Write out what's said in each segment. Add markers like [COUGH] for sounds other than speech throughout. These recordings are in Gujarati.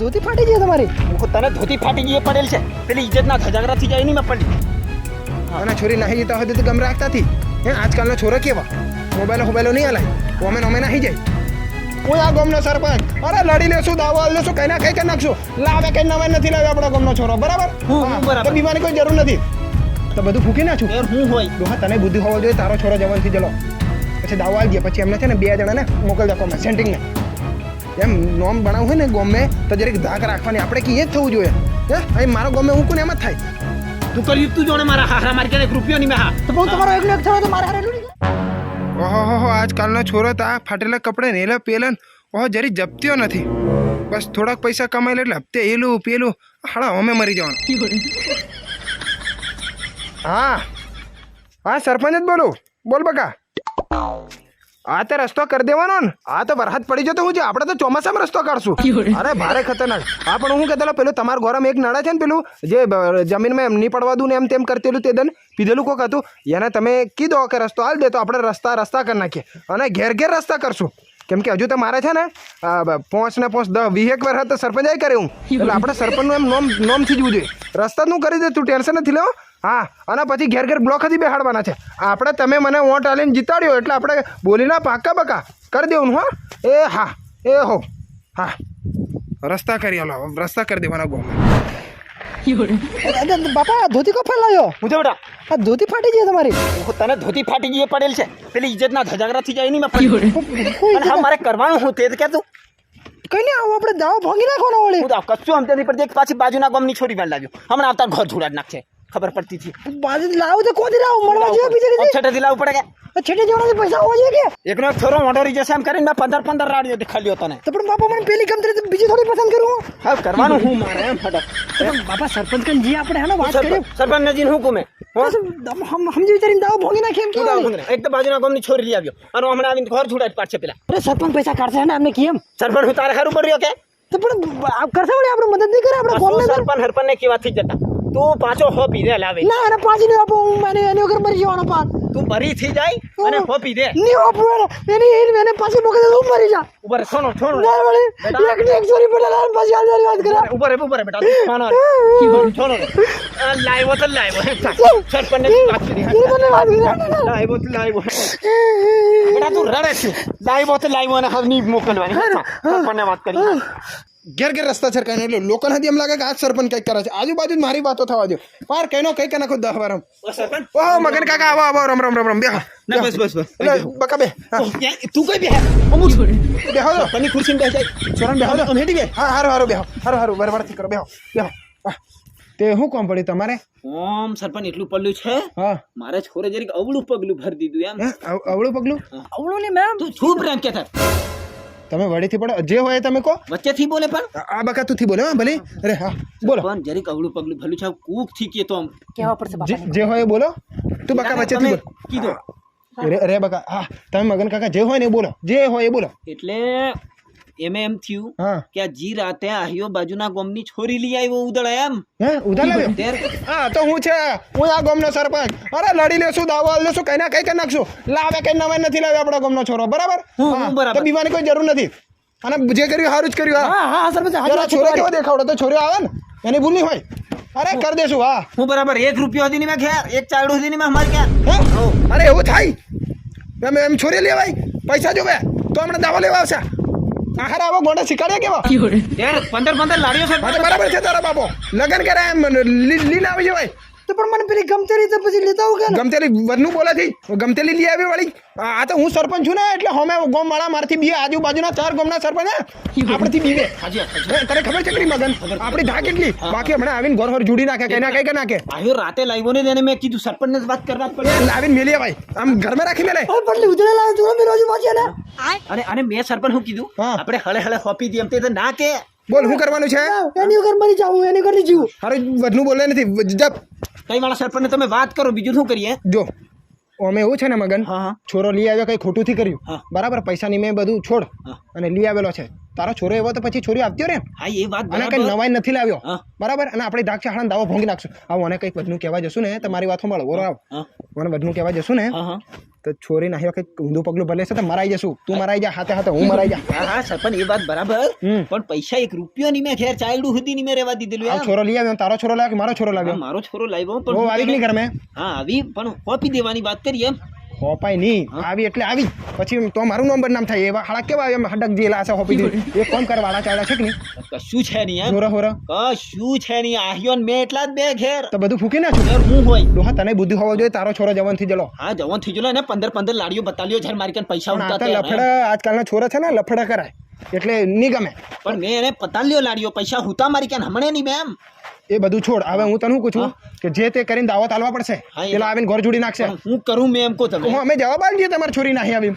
ધોતી ફાટી ગઈ તમારી? હું તને ધોતી ફાટી ગઈ પડેલ છે. પેલી ઇજ્જતના ધજાગરા થઈ જાય એની મેં પડી. અને છોરી નાહી જતા હોય તો ગમ રાખતા થી હે આજકાલનો છોરો કેવા? મોબાઈલો મોબાઈલો નહીં હલાય. ઓમે ઓમે નાહી જાય. હું આ ગમનો સરપંચ. અરે લડી લેશું દાવો હાલ લેશું કઈ ના કઈ કરી નાખશું. લાવે કઈ નવાઈ નથી લાવ્યો આપણો ગમનો છોરો. બરાબર? હા, બરાબર. તો બીવાની કોઈ જરૂર નથી. તો બધું ફૂકી નાખું હું હોય. ડોહા તને બુદ્ધિ હોવો જોઈએ તારો છોરો જવાનથી ચલો પછી દાવો આવી ગયા પછી એમને છે ને બે જણાને મોકલ દો કોમે સેન્ટિંગને. એમ નોમ બનાવું હોય ને ગોમે તો જરીક ધાક રાખવાની. આપણે કે એ જ થવું જોઈએ. હે? અહીં મારો ગોમે હું કોને? એમ જ થાય. તું કર્યું તું જોણે મારા હારા મારી કે એક રૂપિયો નહીં મેં હા. તો બહુ તમારો એકલો એક થયો તો મારા હારે લૂડી ઓહો હો હો આજકાલનો છોરો તો આ ફાટેલા કપડે ને એલા પેલા ને ઓહો જરી જપત્યો નથી. બસ થોડાક પૈસા કમાઈ લે એટલે હપ્તે એલું પેલું હાડા અમે મરી જવાનું. હા. હા સરપંચ જ બોલું. બોલ બકા. આ તો રસ્તો કરી દેવાનો ને? આ તો વરસાદ પડી જતો હું છે આપણે તો ચોમાસામાં રસ્તો કાઢશું. [LAUGHS] અરે ભારે ખતરનાક. હા પણ હું કહેતો પેલું તમારું ગોરમ એક નળા છે ને પેલું જે જમીનમાં એમ નહીં પડવા દઉં ને એમ તેમ કરતેલું તે દન પીધેલું કોક હતું. એને તમે કીધો કે રસ્તો હાલ દે તો આપણે રસ્તા રસ્તા કરી નાખીએ. અને ઘેર ઘેર રસ્તા કરશું. કેમ કે હજુ તો મારે છે ને પોંચ ને પોંચ દસ વીસ એક વર્ષ તો સરપંચ કરે હું એટલે આપણે સરપંચનું એમ નોમ નોમથી જવું જોઈએ રસ્તા નું કરી દે તું ટેન્શન નથી લેવો. હા અને પછી ઘેર ઘેર બ્લોક હતી બેહાડવાના છે. આપણે તમે મને વોટ આલીને જીતાડ્યો એટલે આપણે બોલીના પાકા બકા કરી દેવું હા. એ હા એ હો. હા. રસ્તા કરી આલો રસ્તા કરી દેવાના ગો બાપા ધોતી કો ફેલાયો હું બેટા? આ ધોતી ફાટી ગઈ તમારી. તને ધોતી ફાટી ગઈ પડેલ છે. પેલી ઇજ્જતના ધજાગરા થઈ જાય એની મેં પડી અને હા મારે કરવાનું હું તે કે તું. કઈ નહીં આવું આપણે દાવ ભાંગી નાખવાનો વળી. કશું આમ તેની પડતી દેખ પાછી બાજુના ગામની છોરી પણ લાવ્યો. હમણાં આવતા ઘર ધૂળા જ નાખશે ખબર પડતી હતી બાજુ લાવું તો કોથી લાવું મળવા જોઈએ બીજે કીધી છઠેથી લાવવું પડે કે છેટે જવાના પૈસા હોવા જોઈએ કે એકનો એક થોરો મોટો રહી જશે એમ કરીને મેં પંદર પંદર રાડીઓ દેખાડ્યો તને તો પણ બાપા મને પેલી ગમતી હતી, બીજી થોડી પસંદ કરું હા કરવાનું હું મારે એમ ફટક તો પણ બાપા સરપંચ કન જી આપણે હેનો વાત કરી સરપંચ નજીન હુકુમે સમજી વિચારીને દાવો ભાંગી નાખી એમ કેવું એક તો બાજુના ગામની છોરી લઈ આવ્યો અને હમણાં આવીને ઘર છોડાય પાડશે પેલા અરે સરપંચ પૈસા કાઢશે ને અમને કેમ સરપંચ હું તારે ખરું પડ્યો કે તો પણ આ કરશે વળી આપણે મદદ નહીં કરે આપણે કોમ તું સરપંચ હરપંચ ને કેવા થઈ જતા તું પાછો હો પી દે લાવે. ના અને પાછી નહીં આપું. હું મને એની વગર મરી જવાનો પાક તું મરી થઈ જાય અને હો પી દે. નહીં આપું એને. એની એને પાછી મોકલે દે હું મરી જા. ઉપર છોનો છોનો ના વળી. એક ને એક ચોરી પડે લાલ પાછી આજારી વાત કરે. ઉપર ઉપર બેટા. તું રે આ લાવ્યો તો લાવ્યો. સરપંચ ને વાત કરી એ મને વાત કરે. લાવ્યો તો લાઈવ બેટા તું રડે છે. લાઈવ તો લાઈવ અને હવે નહીં મોકલવાની સરપંચ વાત કરી. ઘેર ઘેર રસ્તા છે કાંઈ એટલે લોકોને હજી એમ લાગે કે આ સરપંચ કંઈક કરે છે. આજુબાજુ જ મારી વાતો થવા દો. પાર કઈનો કઈ કે નાખો દહ વાર. ઓહો મગન કાકા આવો આવો રમ રમ રમ રમ. બેહો. ના બસ બસ બસ. બકા બે. તું કઈ બે અમુક બેહો તો. સરપંચની ખુરશીમાં બેસી જાય. છોરાને બેહો તો. હેડી બે? હા હારું હારું બેહો. હારું હારું બરાબરથી કરો. બેહો બેહો. તે શું કોમ પડ્યું તમારે? ઓમ સરપંચ એટલું પડ્યું છે? હા. મારે છોરે જરીક અવળું પગલું ભરી દીધું એમ. અવળું પગલું? અવળું નહીં મેમ તું છું પ્રેમ કે થાય તમે વડીથી પણ જે હોય તમે કહો. વચ્ચેથી બોલે પણ. આ બકા તુંથી બોલે હા ભલે. અરે હા બોલો. પણ જરી કવડું પગલું ભલું છે કૂકથી કે તો આમ. કહેવા પડશે જે જે હોય એ બોલો. તું બકા વચ્ચેથી તમે બોલ. કીધો. રે રે બકા હા તમે મગન કાકા જે હોય ને એ બોલો. જે હોય એ બોલો. એટલે એમે એમ થયું કે આ જી રાતે આહિયો બાજુના ગામની છોરી લઈ આવ્યો ઉદળ એમ. હે ઉદળ લાવ્યો હા તો હું છે? હું આ ગામનો સરપંચ. અરે લડી લેશું દાવો આલ લેશું કઈ ના કઈ કરી નાખશું. લાવે કઈ નવાઈ નથી લાવ્યો આપણો ગામનો છોરો બરાબર? હું, હું બરાબર. તો બીવાની કોઈ જરૂર નથી. અને જે કર્યું સારું જ કર્યું હા. હા સરપંચ છોરો કેવો દેખાવડો? તો છોરો આવે ને એની ભૂલ નહીં હોય. અરે કરી દેશું હા. હું બરાબર એક રૂપિયો હતી મેં ખેર એક ચાવડું હતી મેં અમારે ક્યાં અરે એવું થાય? એમ એમ છોરી લેવાય? પૈસા જોવે? તો હમણાં દાવો લેવા આવશે. આખરે આવો ગોંડા શીખાડ્યા કેવા? યાર પંદર પંદર લાડ્યો છે. બરાબર છે તારા બાપો. લગન કરાય એમ લી- આવી જવાય. તો પણ મને પેલી ગમતી તો પછી લેતા આવું કે ને? ગમતેલી વધનું બોલાથી ગમતેલી લઈ આવી વાળી. આ તો હું સરપંચ છું ને એટલે હોમે ગોમ વાળા મારથી બી આજુબાજુના ચાર ગોમના સરપંચ હે? આપણથી બીવે. તને ખબર છે કેટલી મગન? આપણી ધા કેટલી બાકી હમણાં આવીને ઘર ઘર જોડી નાખે કઈ ના કઈ કે નાખે. આહિયો રાતે લાવ્યો ને એને મેં કીધું સરપંચ ને વાત કરવા પડે. લાવીને મેલી ભાઈ. આમ ઘરમાં રાખી મેલે. પણ ઉજળે લાવે તું મેં રોજ વાંચે ને. અને અને મેં સરપંચ હું કીધું હા. આપણે હળે હળે હોપી દઈએ એમ તે ના કે. બોલ શું કરવાનું છે? એની ઘર મરી જાવું એની નહીં જીવું. હારું વધનું બોલે નથી. જપ. કઈ વાળા સરપંચ તમે વાત કરો બીજું શું કરીએ? જો અમે એવું છે ને મગન છોરો લઈ આવ્યો કઈ ખોટું થી કર્યું. બરાબર પૈસાની મેં બધું છોડ અને લઈ આવેલો છે. તારો છોરો એવો તો પછી છોરી આવતી રે હા એ વાત અને કઈ નવાઈ નથી લાવ્યો. બરાબર અને આપણે ધાક હાણા દાવો ભોંગી નાખશું. આવું અને કંઈક બધું કહેવા જશું ને તમારી વાત સંભાળો બોલો આવ. મને બધું કહેવા જશું ને તો છોરી નાખ્યો વખત ઊંધું પગલું ભલે છે તો મરાઈ જશું. તું મરાઈ જા હાથે હાથે હું મરાઈ જા. હા હા સરપંચ એ વાત બરાબર. પણ પૈસા એક રૂપિયો ની મેં ઘેર ચાલ્યું સુધી ની મેં રહેવા દીધેલું આ. છોરો લઈ આવ્યો તારો છોરો લાવ્યો મારો છોરો લાવ્યો? મારો છોરો લાવ્યો પણ આવી નહીં ઘર મેં હા આવી પણ કોપી દેવાની વાત કરી એમ. હોપાય નહીં. આવી એટલે આવી. પછી તો મારું નામ થાય. એવા હાડા કેવા એમ હડક જેલા છે હોપી દીધી એ કોમ કરવા વાળા ચાળા છે કે નહીં? કશું છે નહીં હોરા હોરા. કશું છે નહીં. આહ્યો ને મેં એટલા જ બે ઘેર. તો બધું ફૂકી નાખ્યું? ઘેર હું હોય. ડોહા તને બુદ્ધિ હોવો જોઈએ તારો છોરો જવાનથી જલો હા જવાન થઈ જલો ને પંદર પંદર લાડીઓ બતાલ્યો છે મારી કન પૈસા પણ આ ઉઠતા તો ત્યારે. લફડા આજકાલના છોરા છે ને લફડા કરાય. એટલે નહીં ગમે. પણ મેં એને પતાલ્યો લાડીઓ પૈસા હુતા મારી કન હમણે નહીં મેમ એ બધું છોડ. હવે હું તને શું પૂછું? કે જે તે કરીને દાવત આલવા પડશે પેલા આવીને ઘર જોડી નાખશે. હું કરું મેં એમ કો તમે. હું અમે જવાબ આલીએ તમારી છોરી નાહી આવી.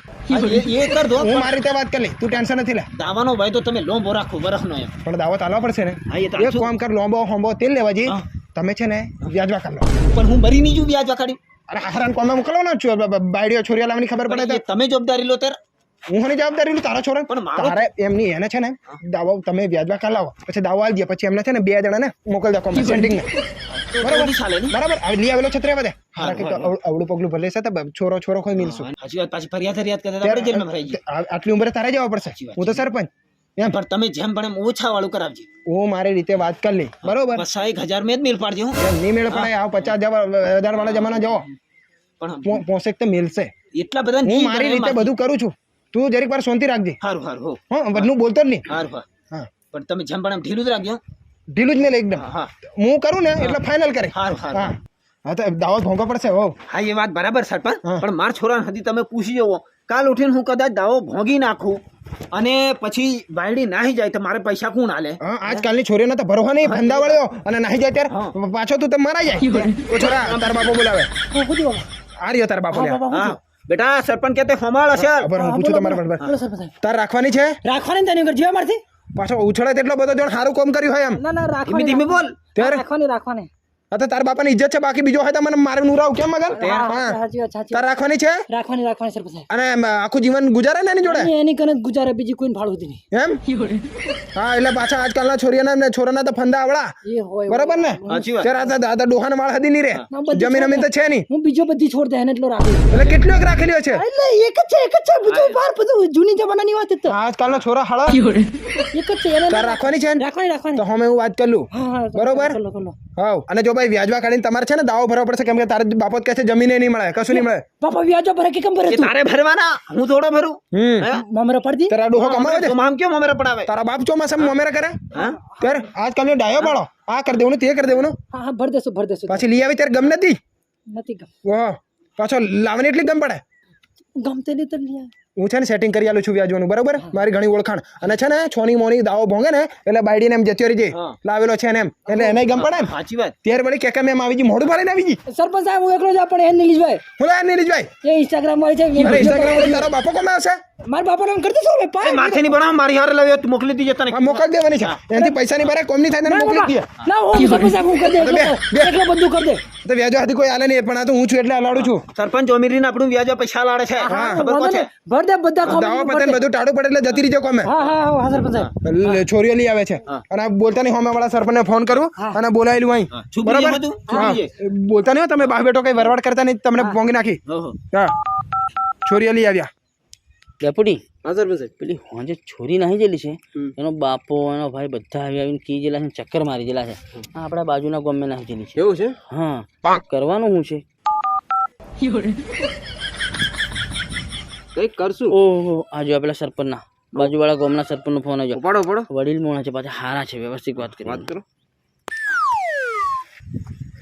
એ કર દો હું મારી રીતે વાત કરી લઈ તું ટેન્શન નથી લે. દાવાનો ભાઈ તો તમે લોંબો રાખો બરફનો એમ. પણ દાવત આલવા પડશે ને? એક કામ કર લોંબો હોંબો તેલ લેવા જઈ તમે છે ને વ્યાજવા કર લો. પણ હું મરી નહીં જઉં વ્યાજ કાઢ્યું અરે હારાન કોમે મોકલો ને બાયડીઓ છોરીઓ લાવવાની ખબર પડે તમે જવાબદારી લો ત્યારે. હું ની જવાબદારી લઉં તારા છોરા પણ તારે એમની એને છે ને દાવો તમે વ્યાજવા કર લાવો. પછી દાવો આલી દે પછી એમને છે ને બે જણા ને મોકલ દે કોમ્પન્સેટિંગ ને. બરાબર? બરાબર? હવે લઈ આવેલો છત્રે બધે કે અવળું પગલું ભલે છે છોરો છોરો કોઈ મિલશું. હજી વાત પાછી ફરિયાદ ફરિયાદ કરતા આપણે જેલમાં ભરાઈ આટલી ઉંમરે તારે જવા પડશે. હું તો સરપંચ. એમ? પણ તમે જેમ પણ એમ ઓછા વાળું કરાવજો. હું મારી રીતે વાત કરી લે બરોબર? એક હજાર મેં જ મેળ પાડજો હું. નહીં મેળ પડાય આવ પચાસ હજાર વાળા જમાના જાઓ પણ પોસેક તો મેલશે. એટલા બધા હું મારી રીતે બધું કરું છું. તું જરીક વાર શાંતિ રાખજે. હારું હારું હો. હા બધું બોલતો જ નહીં. હારું હા. હા. પણ તમે જેમ પણ એમ ઢીલું જ રાખજો ઢીલું જ મેલ એકદમ. હા હા. હું કરું ને એટલે ફાઇનલ કરે. હારું હા હારું. હા. તો દાવત ભોંગો પડશે હો. હા એ વાત બરાબર સરપંચ. હા. પણ માર છોરા હતી તમે પૂછી જવો કાલ ઉઠીને હું કદાચ દાવો ભોગી નાખું અને પછી બાયડી નાહી જાય તો મારે પૈસા કોણ આલે? હા આજકાલની છોરીઓને તો ભરોહા નહીં ધંધા વળ્યો અને નાહી જાય ત્યારે પાછો તું તો મારા જાય. છોરા તાર બાપો બોલાવે. આ રહ્યો તાર બાપો હા. બેટા સરપંચ કે તે હમાળ હશે બરાબર હું પૂછું તમારે તાર રાખવાની છે? રાખવાની ને ઘર જીવા મારથી પાછો ઉછળે તેટલો બધો જણ સારું કામ કર્યું હોય એમ. ના ના ધીમે રાખવાની. ધીમે બોલ રાખવાની રાખવાની. આ તો તાર બાપાની ઇજ્જત છે બાકી બીજો હોય તો મને મારે નુરાવ કેમ મગર હા, હા. તાર રાખવાની છે? રાખવાની રાખવાની સર પછી અને આખું જીવન ગુજારે ને એની જોડે? એની- કને ગુજારે બીજી કોઈ ફાળવું દીની એમ? હા એટલે પાછા આજકાલના છોરીઓના ને છોરાના તો ફંદા આવડા. બરાબર ને? સાચી વાત. દાદા આ તો- તો ડોહાને વાળ હદી નહીં રે. જમીન અમીન તો છે નહીં. હું બીજો બધી છોડ દે એને એટલો રાખું એટલે કેટલો એક રાખેલો છે? એટલે એક જ છે એક જ છે. બધું બાર બધું જૂની જમાનાની વાત તો. આજકાલના છોરા હાળા. એક જ છે એને રાખવાની છે? ને? રાખવાની રાખવાની. તો હું વાત કરું. લઉં હા હા બરોબર? હાવ. અને જો ભાઈ વ્યાજવા કાઢીને તમારે છે ને દાવો ભરવો પડશે કેમ કે તારે બાપત કહે છે જમીને નહીં મળે કશું નહીં મળે. બાપા વ્યાજો ભરે કે કેમ ભરે તું? તારે ભરવાના? હું થોડો ભરું. હમ. મમરે મમરા તારા ડોહો કમાવે છે? મામ કેમ મમરે પડાવે? તારા બાપ ચોમાસામાં મમરે કરે? હા? ત્યારે આજકાલનો ડાયો પાડો. આ કરી દેવું તે કરી દેવું હા હા ભર દેશું ભર દેશું. પાછી લઈ આવી ત્યારે ગમ નથી? નથી ગમ. વાહ. પાછો લાવવાની એટલી ગમ પડે? ગમતે નહીં તો લઈ આવ. હું છે ને સેટિંગ કરી આલું છું વ્યાજવાનું બરાબર? મારી ઘણી ઓળખાણ. અને છે ને છોની મોની દાવો ભોંગે ને એટલે બાયડીને એમ જતી રહી લાવેલો છે ને એમ. એટલે એને ગમ પડે સાચી વાત. ત્યારે વળી કે એમ આવી ગઈ મોઢું ને આવી ગઈ. સરપંચ સાહેબ હું એકલો જ પણ એ નીલીશભાઈ હું લા નીલીશભાઈ એ ઇન્સ્ટાગ્રામ વાળી છે અરે ઇન્સ્ટાગ્રામ વાળી. તારો બાપો કોણ આવશે? મારા બાપા નામ કરતો છો એ માથે ની બનાવ મારી હારે લાવ્યો તું મોકલી દીજે તને. મોકલી દેવાની છે. એનાથી પૈસાની બારે કોમની થાય તને મોકલી જ ના હું સરપંચ સાહેબ હું કરી દે. એકલો બધું કરી દે. તો વ્યાજો હાથી કોઈ આલે નહીં પણ આ તો હું છું એટલે અલાડું છું. સરપંચ અમીરીને આપણું વ્યાજો પૈસા લાડે છે. ખબર કોણ છે? ભર દે બધા દાવા ભર પતે દે. ને બધું ટાળું પડે એટલે જતી રહીજો કોમે. હા હા હા, સરપંચ સાહેબ છોરીઓ લઈ આવે છે. અને આ બોલતા નહીં હોમે વાળા સરપંચને ફોન કરું અને બોલાયેલું અહીં. હા, બરાબર? હા. બોલતા નહીં તમે બાપ બેઠો કઈ વરવાડ કરતા નહીં તમને ભોંગી નાખી. હા. છોરીઓ લઈ આવ્યા. ડેપુટી હા સરપંચ સાહેબ. પેલી હોંજે છોરી નાહી જેલી છે એનો બાપો એનો ભાઈ બધા આવી આવીને કી જેલા છે ચક્કર મારી જેલા છે. આ આપણા બાજુના ગામમાં નાહી જેલી છે. એવું છે? હા. કરવાનું શું છે. કંઈક કરશું. ઓહો આ જો પેલા સરપંચના. બાજુવાળા ગામના સરપંચનો ફોન આવ્યો પડો પડો વડીલ મોણા છે પાછા હારા છે વ્યવસ્થિત વાત કરી. વાત કરો.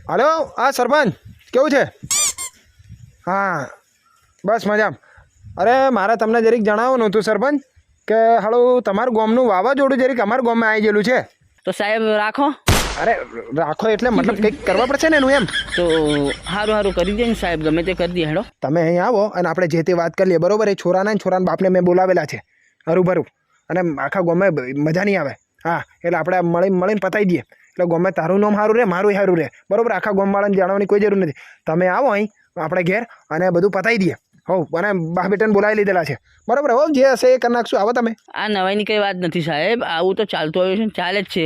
હાલો હા સરપંચ કેવું છે? હા બસ મજા અરે મારે તમને જરીક જણાવવાનું હતું સરપંચ કે હાલો તમારું ગામનું વાવાઝોડું જરીક અમારા ગામમાં આવી ગયેલું છે. તો સાહેબ રાખો. અરે રાખો એટલે મતલબ કંઈક કરવા પડશે ને એનું એમ? તો સારું સારું કરી દે ને સાહેબ ગમે તે કરી દે હેડો. તમે અહીં આવો અને આપણે જે તે વાત કરી લઈએ બરોબર એ છોરાના ને છોરાના બાપને મેં બોલાવેલા છે હરું અને આખા ગમે મજા નહીં આવે. હા એટલે આપણે મળી મળીને પતાવી દઈએ. એટલે ગમે તારું નામ સારું રહે મારું સારું રહે. બરોબર આખા ગોમવાળાને જાણવાની કોઈ જરૂર નથી. તમે આવો અહીં આપણે ઘેર અને બધું પતાવી દઈએ. હોવ અને બા બેટાને બોલાવી લીધેલા છે. બરાબર હોવ જે હશે એ કરી નાખશું. આવો તમે. આ નવાઈની કંઈ વાત નથી સાહેબ આવું તો ચાલતું આવ્યું છે ને ચાલે જ છે.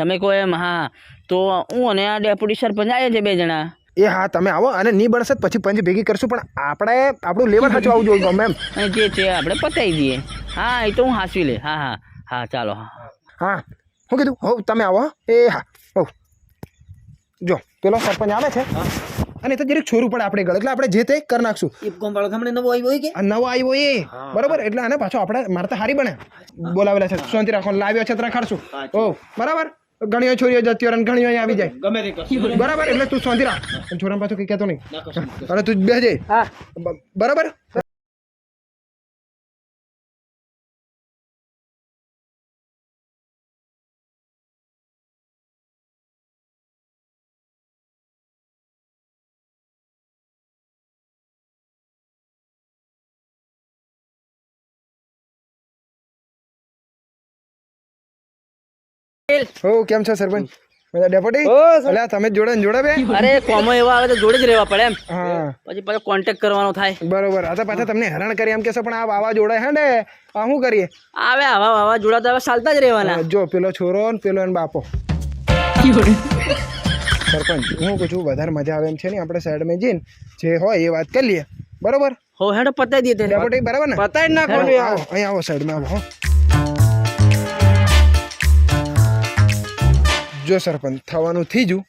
તમે કહો એમ હા. તો હું અને આ ડેપ્યુટી સરપંચ આવ્યા છે બે જણા. એ હા તમે આવો અને નહીં બનશે પછી પંચ ભેગી કરશું પણ આપણે આપણું લેવલ સાચું આવવું જોઈએ ગમે એમ. જે છે આપણે પતાવી દઈએ. હા એ તો હું હાંસવી લે. હા હા. હા ચાલો હા. હા. શું કીધું હો તમે આવો એ હા. હો. જો પેલો સરપંચ આવે છે. અને તો જરીક છોરું પડે આપણે ગળ. એટલે આપણે જે તે કરી નાખશું. ઇપકોમ વાળો ગામડે નવો આવ્યો હોય કે? નવો આવ્યો એ. બરોબર? એટલે આને પાછો આપણે મારે તો હારી બને. બોલાવેલા છે. શાંતિ રાખો. લાવ્યો છે તો ખાડશું. ઓ બરાબર? ઘણીઓ છોરીઓ જતી હોય અને ઘણીઓ અહીંયા આવી જાય. ગમે તે બરાબર? એટલે તું સોંધી રાખ. છોરા પાછો પાછું કઈ કહેતો નહીં. અરે તું બેજે હા. બરાબર હો કેમ છો સરપંચ? બધા ડેપોટી? અલ્યા તમે જોડે ને જોડે બે. અરે કોમો એવા આવે તો જોડે જ રહેવા પડે એમ. હા. પછી પાછો કોન્ટેક્ટ કરવાનો થાય. બરોબર. આ તો પાછા તમને હેરાન કરી એમ કેસો પણ આ વાવા જોડે હે ને? આ શું કરીએ? આવે આવા વાવા જોડા તો હવે ચાલતા જ રહેવાના. જો પેલો છોરો ને પેલો એન બાપો. સરપંચ હું કહું છું વધારે મજા આવે એમ છે ને આપણે સાઈડમાં જઈને જે હોય એ વાત કરી લઈએ. બરોબર? હો હેડો પતાવી દઈએ ડેપોટી બરાબર ને? પતાઈ નાખવાનું યાર આવો. અહીં આવો સાઈડમાં આવો જો સરપંચ થવાનું થઈ ગયું.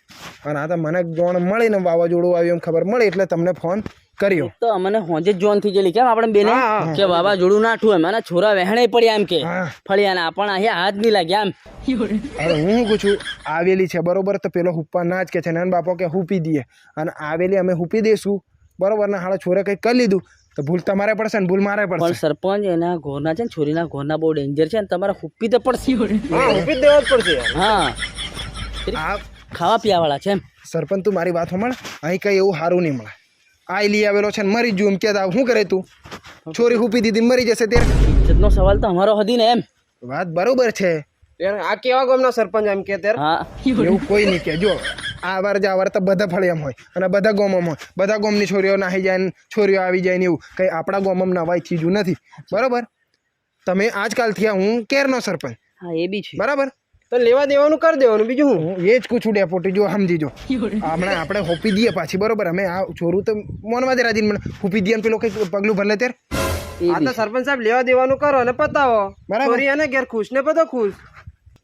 અને આ તો મને જોણ મળીને વાવાઝોડું આવ્યું એમ ખબર મળી એટલે તમને ફોન કર્યો. તો અમને હોજે જ જોન થઈ ગયેલી. કેમ આપણે બેને? કે બાબા જોડું નાઠું એમ. અને છોરા વહેણે પડ્યા એમ કે. હા. ફળિયાના પણ અહીંયા હાથ નહીં લાગ્યા એમ. હવે હું શું કહું છું? આવેલી છે બરોબર? તો પેલો હુપ્પા ના જ કે છે નાન બાપો કે હુપી દઈએ. અને આવેલી અમે હુપી દઈશું. બરોબર? ને હાડા છોરે કંઈક કરી લીધું. તો ભૂલ તમારે પડશે ને ભૂલ મારે પણ સરપંચ એના ઘોરના છે ને છોરીના ઘોરના બહુ ડેન્જર છે ને. તમારે હુપ્પી તો પડશે. હા ઊભી દેવા જ પડશે હા. આ ખાવા પીવા વાળા છે એમ. સરપંચ તું મારી વાત સાંભળ. અહીં કઈ એવું સારું નહીં મળે. આ લઈ આવેલો છે ને મરી જુ એમ કે શું કરે તું? છોરી હુપી દીધી મરી જશે ત્યારે. ઇજ્જતનો સવાલ તો અમારો હતી ને એમ. વાત બરોબર છે. આ કેવા ગામના સરપંચ એમ કે ત્યારે? એવું કોઈ નહીં કે. જો આ વાર જ આ વાર તો બધા ફળિયામ હોય અને બધા ગોમમ હોય. બધા ગોમની છોરીઓ નાહી જાય ને છોરીઓ આવી જાય ને એવું. કંઈ આપણા ગોમમ નવાય ચીજું નથી. બરોબર? તમે આજકાલ થયા હું કેરનો સરપંચ. હા એ બી છે. બરાબર? તો લેવા દેવાનું કરી દેવાનું બીજું હું હું એ જ પૂછું ડેપોટી જો સમજીજો. હમણાં આપણે હોપી દઈએ પાછી બરોબર? અમે આ છોરું તો મોનમાં દે રાજીને મને. હોપી દઈએ ને પેલો કંઈક પગલું ભલે ત્યારે આ તો સરપંચ સાહેબ લેવા દેવાનું કરો અને પતાવો. બરાબર. અને ઘેર ખુશ ને બધો ખુશ.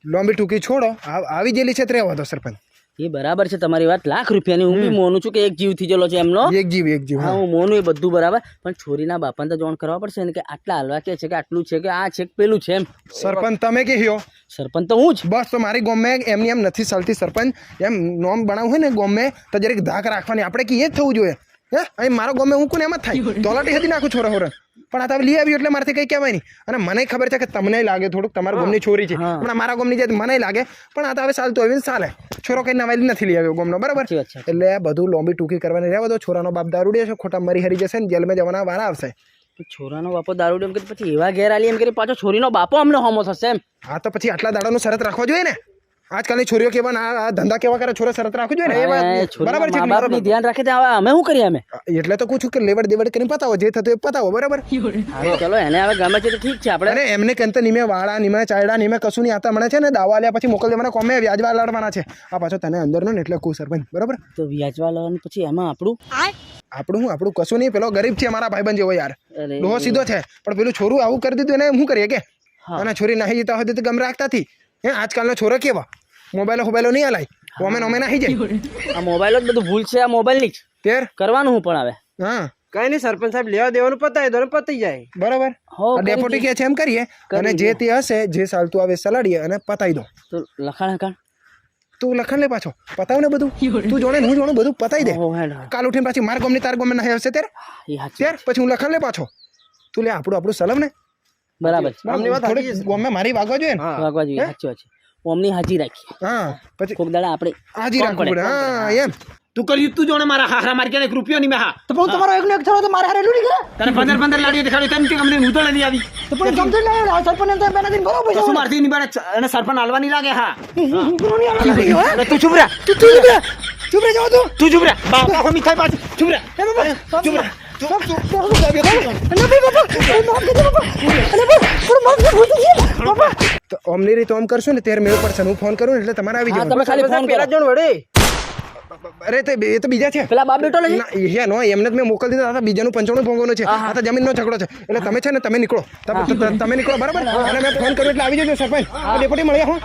લોંબી ટૂંકી છોડો. આ- આવી ગયેલી છે તે રહેવા તો સરપંચ. એ બરાબર છે તમારી વાત. લાખ રૂપિયાની. હું બી મોનું છું કે એક જીવ થઈ ગયેલો છે એમનો. એક જીવ એક જીવ હા. હું મોનું એ બધું બરાબર. પણ છોરીના બાપાને તો જોણ કરવા પડશે ને કે આટલા હલવા કે છે કે આટલું છે કે આ છે કે પેલું છે એમ. સરપંચ તમે કે હ્યો સરપંચ તો હું જ. બસ તો મારી ગોમે એમની એમ નથી ચાલતી સરપંચ. એમ નોમ બનાવું હોય ને ગોમે તો જરીક ધાક રાખવાની. આપણે કે એ જ થવું જોઈએ. હે? અહીં મારો ગમે હું કોને એમ જ થાય? [LAUGHS] તોલાટી હતી નાખું છોરા હોરા. પણ આ તમે લઈ આવ્યું એટલે મારાથી કંઈ કહેવાય નહીં. અને મને ખબર છે કે તમને લાગે થોડુંક તમારા ગમની છોરી છે. પણ મારા ગમની જાય મને લાગે. પણ આ તો હવે ચાલતું આવીને ચાલે છોરો કંઈ નવાઈ નથી લઈ આવ્યો ગમનો બરાબર. એટલે આ બધું લોંબી ટૂંકી કરવાની રહેવા દો. છોરાનો બાપ દારૂ છે ખોટા મરી હરી જશે ને જેલમાં જવાના વારા આવશે. છોરાનો બાપો દારૂ એમ કરી પછી એવા ઘેર આલી એમ કરી પાછો છોરીનો બાપો અમને હોમો થશે એમ. હા તો પછી આટલા દાડાનું શરત રાખવા જોઈએ ને. આજકાલની છોરીઓ કેવા ના આ ધંધા કેવા કરે? છોરા શરત રાખવું જોઈએ ને બરાબર છે બાપની ધ્યાન રાખે તો અમે શું કરીએ અમે? એટલે તો કહું છું કે લેવડ દેવડ કરીને પતાવો જે થતું એ પતાવો બરાબર? ચલો એને હવે ગમે છે તો ઠીક છે આપણે અરે એમને કંતા નીમે વાળા નીમે ચાયડા નીમે કશું નહીં આતા મને છે ને દાવા લ્યા પછી મોકલ દેવાના કોમે વ્યાજવા લડવાના છે. આ પાછો તને અંદરનો ને એટલે કહું સરપંચ બરાબર? તો વ્યાજવા લેવાનું પછી એમાં આપણું? આપણું હું આપણું કશું નહીં પેલો ગરીબ છે મારા ભાઈબંધ જેવો યાર. ડોહો સીધો છે પણ પેલું છોરું આવું કરી દીધું એને શું કરીએ કે? અને છોરી નાહી જતા હોય તો ગમ રાખતા હતી હે આજકાલના છોરા કેવા? મોબાઈલો મોબાઈલો નહીં હલાય. ઓમે ઓમે નાખી જાય. આ મોબાઈલ જ બધું ભૂલ છે આ મોબાઈલની જ. તેર કરવાનું હું પણ આવે હા. કઈ નહીં સરપંચ સાહેબ લેવા દેવાનું પતાય દો ને પતી જાય. બરાબર. હો ડેપોટી કે છે એમ કરીએ અને જે તે હશે જે ચાલતું આવે સલાડીએ અને પતાવી દો. તો લખાણ હકાણ તું લખણ લે પાછો. પતાવ ને બધું. તું જોડે હું જોડે બધું પતાવી દે. કાલ ઉઠીને પાછી માર ગમની તાર ગમે નહીં આવશે ત્યારે ત્યારે પછી હું લખણ લે પાછો. તું લે આપણું આપણું સલમ ને. બરાબર છે. મારી વાગવા જોઈએ ને? વાગવા જોઈએ સાચી વાત છે. ઓમની હાજી રાખી હા પછી કોક દાડા આપણે હાજી રાખવું પડે. હા એમ. તું કર્યું તું જોણે મારા હારા માર કે એક રૂપિયો નહીં મેં હા. તો પણ તમારો એકનો એક થયો તો મારે હારે લૂટી ગયા. તને પંદર પંદર લાડીઓ દેખાડી તેમ કે અમને તો નથી આવી. તો પણ સમજ લે આ સરપંચ થાય બેના દિન બરોબર તો છે. શું મારતી નહીં બારે અને સરપંચ હાલવાની લાગે હા. નહીં? તું ચૂપ રહ્યા તું તું ચૂપ રહે. ચૂપ રહે જાવ તું. તું ચૂપ રહ્યા બાપ મીઠાઈ પાછી. ચૂપ બાપા, ચૂપ રહે. ચૂપ. બાપા. તો રીતે ઓમ કરશું ને ત્યારે મેળ પડશે હું ફોન કરું ને એટલે તમારે આવી જાય તમે ખાલી ફોન પેલા જણ વડે અરે તે એ તો બીજા છે પેલા બાપ બેટો લઈ એ નો એમને મેં મોકલી દીધા હતા બીજાનું પંચાણું ભોગવવાનું છે આ તો જમીનનો ઝઘડો છે એટલે તમે છે ને તમે નીકળો તમે નીકળો બરાબર અને મેં ફોન કર્યો એટલે આવી જજો સરપંચ ડેપોટી મળ્યા હું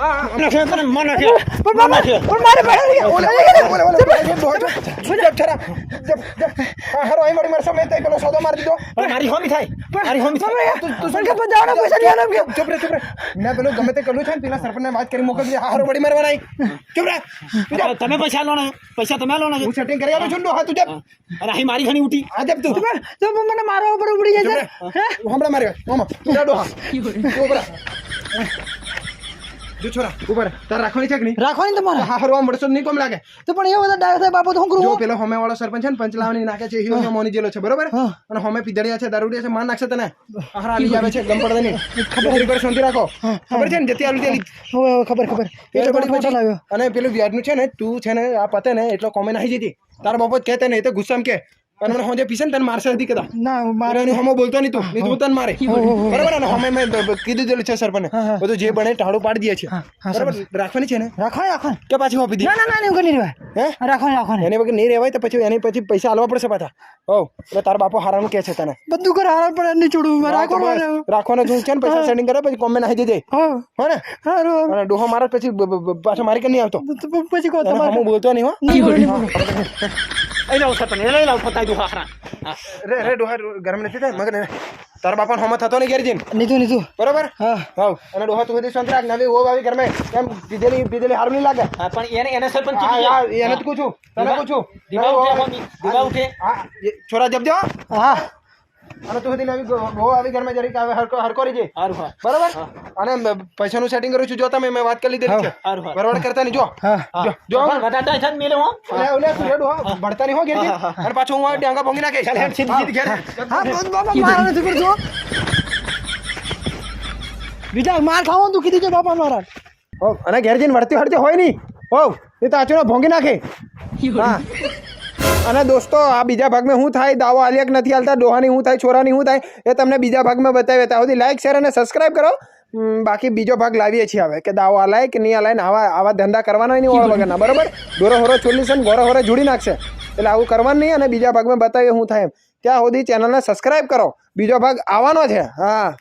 પણ મારે પડે ઓલા. ઓલે, ઓલે, જબ છરા. જબ, જબ. હા, હારો, આઈ મારી મારે સમય થઈ પેલો સોદો મારી દીધો પણ મારી હોમી થાય મારી હોમી થાય તું તું સંકેત પર જવાના પૈસા નહીં આલો કે ચૂપ રે ચૂપ રે મેં પેલું ગમે તે કર્યું છે ને પેલા સરપંચને વાત કરી મોકલજે હા, હારો વળી મારવા અહીં. ચૂપ રે તમે પૈસા લો ને પૈસા તમે લો હું સેટિંગ કરી આલું છું હા તું જબ અરે અહીં મારી ઘણી ઉઠી. હા જબ તું. તો મને મારવા ઉપર ઉપડી જાય હમણાં મારી મામા તું જા હા. [LAUGHS] તું. જો છોરા ઉપર તાર રાખવાની છે કે નહીં? રાખવાની તમારે? હા હારો આમ નહીં કોમ લાગે. તો પણ એ બધા ડાયો થાય બાપુ તો હું કરું જો પેલો હોમે વાળો સરપંચ છે ને પંચલાવની નાખે છે હિયો હિયો મોની જેલો છે બરોબર? અને હોમે પીધડિયા છે દારૂડિયા છે માર નાખશે તને. આહાર આવી આવે છે ગમ પડે ખબર. પર શાંતિ રાખો. ખબર છે ને જતી આલુ તેલી. હવે હવે ખબર ખબર. એટલે એટલે પછી- લાવ્યો અને પેલું વ્યાજનું છે ને તું છે ને આ પતે ને એટલો કોમે નાખી જતી. તારા બાપો જ કહેતા ને એ તો ગુસ્સામાં કે અને મને હોજે પીસે ને તને મારશે હતી કદા ના મારે મારે હમો બોલતો નહીં તું. નહીં તો તને મારે. બરાબર અને હમે મેં કીધું દેલું છે સરપંચ. બધું જે બને ટાળું પાડી દે છે. બરાબર? રાખવાની છે ને રાખવાની રાખવાની. કે પાછી હોપી દે? ના ના ના એવું કરી રહેવાય. હે? રાખવાની રાખવાની. એને વગર નહીં રહેવાય તો પછી એની પછી પૈસા આલવા પડશે પાછા. ઓ એટલે તારા બાપો હારાનું કે છે તને. બધું કરે હારા પડે નહીં છોડું રાખવાનું રાખવાનો જો છે ને પૈસા સેટિંગ કરે પછી કોમે નાખી દેજે. હો. ને? હારું અને ડોહો મારે પછી પાછો મારી કે નહીં આવતો. પછી કહો તમારે. હું બોલતો નહીં હો. નહીં બોલું, નહીં બોલું. અહીં લાવ સરપંચ લઈ લાવ ફતાઈ દો હારા હા. રે રે ડોહા ગરમ નથી થાય મગર ને તારા બાપાને હમો થતો નહીં ઘેર જઈને નીતું નીતું બરોબર હા હાવ અને ડોહા તું બધી શાંતિ રાખ નવી ઓ આવી ઘરમાં એમ પીધેલી પીધેલી હારું નહીં લાગે હા, પણ એને એને સરપંચ. એને જ પૂછું તને પૂછું દીવા ઉઠે દીવા ઉઠે હા છોરા જપજો હા અને તું સુધી આવી ગો આવી ઘરમાં જરીક આવે હરકો હરકો રીજે હારું હા. બરોબર? અને પૈસાનું સેટિંગ કરું છું. જો તમે મેં વાત કરી લીધી છે. બરાબર કરતા નહીં. જો. હા. જો જો. છે મેલે હો. ઓલે ઓલે તું રેડો હો. ભણતા નહીં હો ઘેર અને પાછો હું આ ડાંગા ભોંગી નાખે ચાલ હેડ સીધી સીધી ઘેર. હા. બસ બાબા મારને નથી જો બીજા માર ખાવો તું કીધી છે બાપા મારા. ઓ અને ઘેર જઈને વળતી હળતી હોય નહીં. ઓ એ તો આચુનો ભોંગી નાખે. હા. અને દોસ્તો, આ બીજા ભાગમાં શું થાય, દાવો આલિયક નથી હાલતા, ડોહાની શું થાય, છોરાની શું થાય, એ તમને બીજા ભાગમાં બતાવ્યા ત્યાં સુધી લાઇક શેર અને સબસ્ક્રાઈબ કરો. બાકી બીજો ભાગ લાવીએ છીએ હવે, કે દાવો આલાય કે નહીં આલાય આવા આવા ધંધા કરવાના નહીં ઓળ વગરના, બરાબર? ડોરો હોરો છોડી છે ને ગોરો હોરો જોડી નાખશે. એટલે આવું કરવાનું નહીં અને બીજા ભાગમાં બતાવીએ શું થાય એમ. ત્યાં સુધી ચેનલને સબસ્ક્રાઈબ કરો. બીજો ભાગ આવવાનો છે. હા.